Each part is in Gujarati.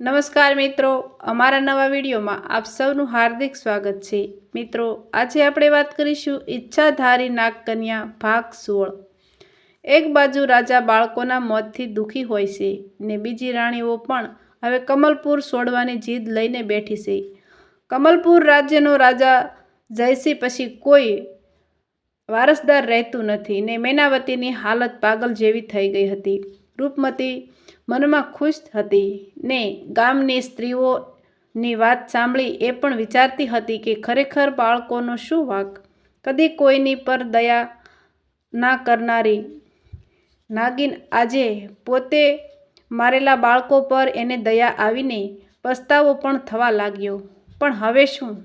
નમસ્કાર મિત્રો, અમારા નવા વિડીયોમાં આપ સૌનું હાર્દિક સ્વાગત છે. મિત્રો, આજે આપણે વાત કરીશું ઈચ્છાધારી નાગકન્યા ભાગ સોળ. એક બાજુ રાજા બાળકોના મોતથી દુઃખી હોય છે ને બીજી રાણીઓ પણ હવે કમલપુર છોડવાની જીદ લઈને બેઠી છે. કમલપુર રાજ્યનો રાજા જયસિંહ પછી કોઈ વારસદાર રહેતું નથી ને મેનાવતીની હાલત પાગલ જેવી થઈ ગઈ હતી. રૂપમતી મનમાં ખુશ હતી ને ગામની સ્ત્રીઓની વાત સાંભળી એ પણ વિચારતી હતી કે ખરેખર બાળકોનો શું વાંક? કદી કોઈની પર દયા ના કરનારી નાગિન આજે પોતે મારેલા બાળકો પર એને દયા આવીને પસ્તાવો પણ થવા લાગ્યો. પણ હવે શું?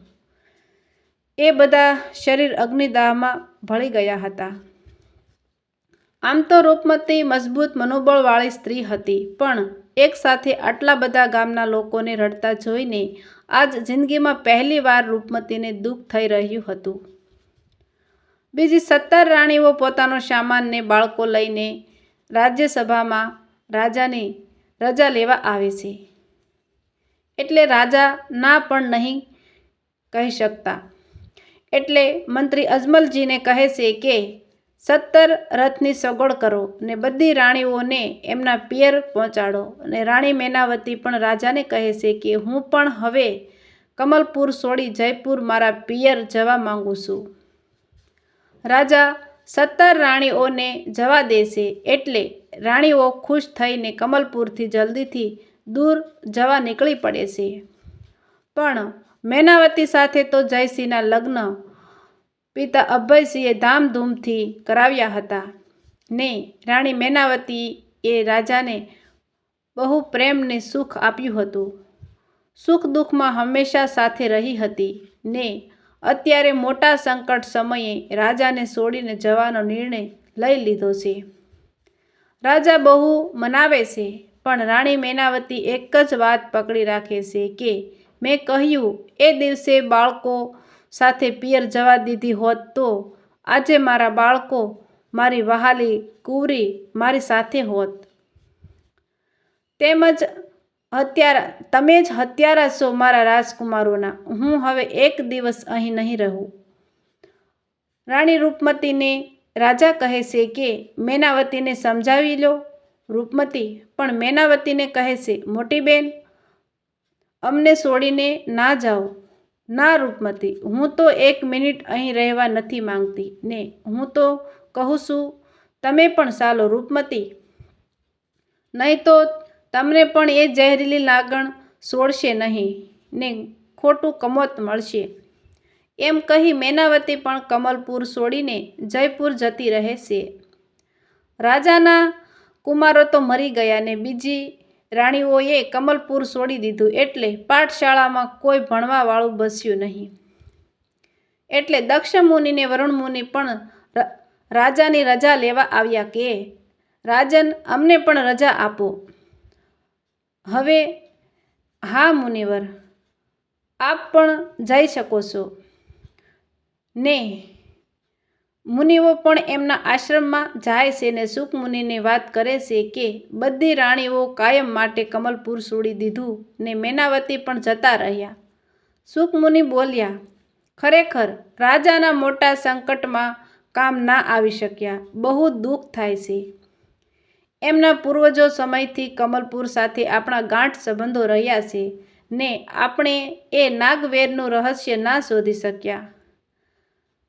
એ બધા શરીર અગ્નિદાહમાં ભળી ગયા હતા. આમ તો રૂપમતી મજબૂત મનોબળવાળી સ્ત્રી હતી, પણ એકસાથે આટલા બધા ગામના લોકોને રડતા જોઈને આજ જિંદગીમાં પહેલી વાર રૂપમતીને દુઃખ થઈ રહ્યું હતું. બીજી સત્તર રાણીઓ પોતાનો સામાનને બાળકો લઈને રાજ્યસભામાં રાજાની રજા લેવા આવે છે. એટલે રાજા ના પણ નહીં કહી શકતા. એટલે મંત્રી અજમલજીને કહે છે કે સત્તર રથની સગવડ કરો ને બધી રાણીઓને એમના પિયર પહોંચાડો. અને રાણી મેનાવતી પણ રાજાને કહે છે કે હું પણ હવે કમલપુર છોડી જયપુર મારા પિયર જવા માંગુ છું. રાજા સત્તર રાણીઓને જવા દેશે એટલે રાણીઓ ખુશ થઈને કમલપુરથી જલ્દીથી દૂર જવા નીકળી પડે છે. પણ મેનાવતી સાથે તો જયસિંહના લગ્ન પિતા અભયસિંહે ધામધૂમથી કરાવ્યા હતા. ને રાણી મેનાવતી એ રાજાને બહુ પ્રેમને સુખ આપ્યું હતું. સુખ દુઃખમાં હંમેશા સાથે રહી હતી. ને અત્યારે મોટા સંકટ સમયે રાજાને છોડીને જવાનો નિર્ણય લઈ લીધો છે. રાજા બહુ મનાવે છે, પણ રાણી મેનાવતી એક જ વાત પકડી રાખે છે કે, મેં કહ્યું, એ દિવસે બાળકો સાથે પિયર જવા દીધી હોત તો આજે મારા બાળકો મારી વહાલી કુંવરી મારી સાથે હોત. તેમજ હત્યારા, તમે જ હત્યારા છો મારા રાજકુમારોના. હું હવે એક દિવસ અહીં નહીં રહું. રાણી રૂપમતીને રાજા કહે છે કે મેનાવતીને સમજાવી લો. રૂપમતી, પણ મેનાવતીને કહે છે, મોટી બેન, અમને છોડીને ના જાઓ. ના રૂપમતી, હું તો એક મિનિટ અહીં રહેવા નથી માંગતી. ને હું તો કહું છું, તમે પણ ચાલો રૂપમતી. નહીં તો તમને પણ એ ઝેરીલી લાગણ છોડશે નહીં, ને ખોટું કમોત મળશે. એમ કહી મેનાવતી પણ કમલપુર છોડીને જયપુર જતી રહે છે. રાજાના કુમારો તો મરી ગયા ને બીજી રાણીઓએ કમલપુર છોડી દીધું એટલે પાઠશાળામાં કોઈ ભણવાવાળું બસ્યું નહીં. એટલે દક્ષ મુનિને વરુણ મુનિ પણ રાજાની રજા લેવા આવ્યા કે, રાજન, અમને પણ રજા આપો. હવે હા મુનિવર, આપ પણ જઈ શકો છો. ને મુનિઓ પણ એમના આશ્રમમાં જાય છે ને સુખ મુનિની વાત કરે છે કે બધી રાણીઓ કાયમ માટે કમલપુર છોડી દીધું ને મેનાવતી પણ જતા રહ્યા. સુખ મુનિ બોલ્યા, ખરેખર રાજાના મોટા સંકટમાં કામ ના આવી શક્યા. બહુ દુઃખ થાય છે. એમના પૂર્વજો સમયથી કમલપુર સાથે આપણા ગાંઠ સંબંધો રહ્યા છે ને આપણે એ નાગવેરનું રહસ્ય ના શોધી શક્યા.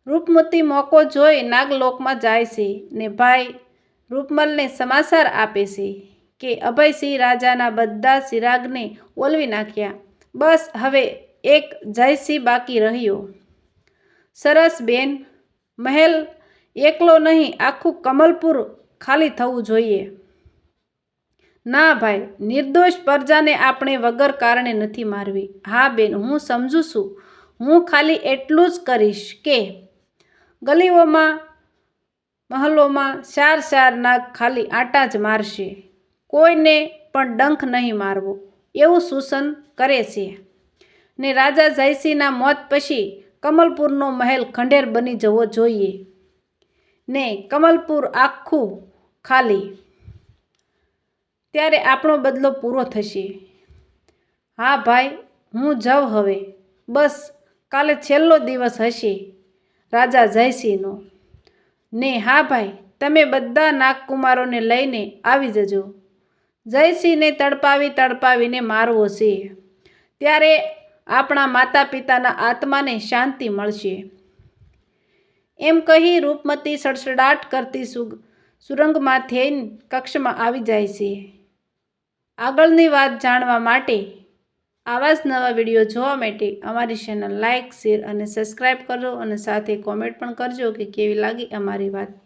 રૂપમતી મોકો જોઈ નાગલોકમાં જાય છે ને ભાઈ રૂપમલને સમાચાર આપે છે કે અભયસિંહ રાજાના બધા સિરાગને ઓલવી નાખ્યા. બસ હવે એક જયસિંહ બાકી રહ્યો. સરસ બેન, મહેલ એકલો નહીં, આખું કમલપુર ખાલી થવું જોઈએ. ના ભાઈ, નિર્દોષ પ્રજાને આપણે વગર કારણે નથી મારવી. હા બેન, હું સમજુ છું. હું ખાલી એટલું જ કરીશ કે ગલીઓમાં, મહલોમાં ચાર ચાર નાગ ખાલી આટા જ મારશે. કોઈને પણ ડંખ નહીં મારવો, એવું સૂચન કરે છે. ને રાજા જયસિંહના મોત પછી કમલપુરનો મહેલ ખંડેર બની જવો જોઈએ. ને કમલપુર આખું ખાલી. ત્યારે આપણો બદલો પૂરો થશે. હા ભાઈ, હું જાઉં હવે. બસ, કાલે છેલ્લો દિવસ હશે. રાજા જયસિંહનો. ને હા ભાઈ, તમે બધા નાગકુમારોને લઈને આવી જજો. જયસિંહને તડપાવી તડપાવીને મારવો છે. ત્યારે આપણા માતા પિતાના આત્માને શાંતિ મળશે. એમ કહી રૂપમતી સડસડાટ કરતી સુગ, સુરંગમાં થઈને કક્ષમાં આવી જાય છે. આગળની વાત જાણવા માટે આવા જ નવા વીડિયો જોવા માટે અમારી ચેનલ લાઇક શેર અને સબસ્ક્રાઈબ કરજો અને સાથે કોમેન્ટ પણ કરજો કે કેવી લાગી અમારી વાત.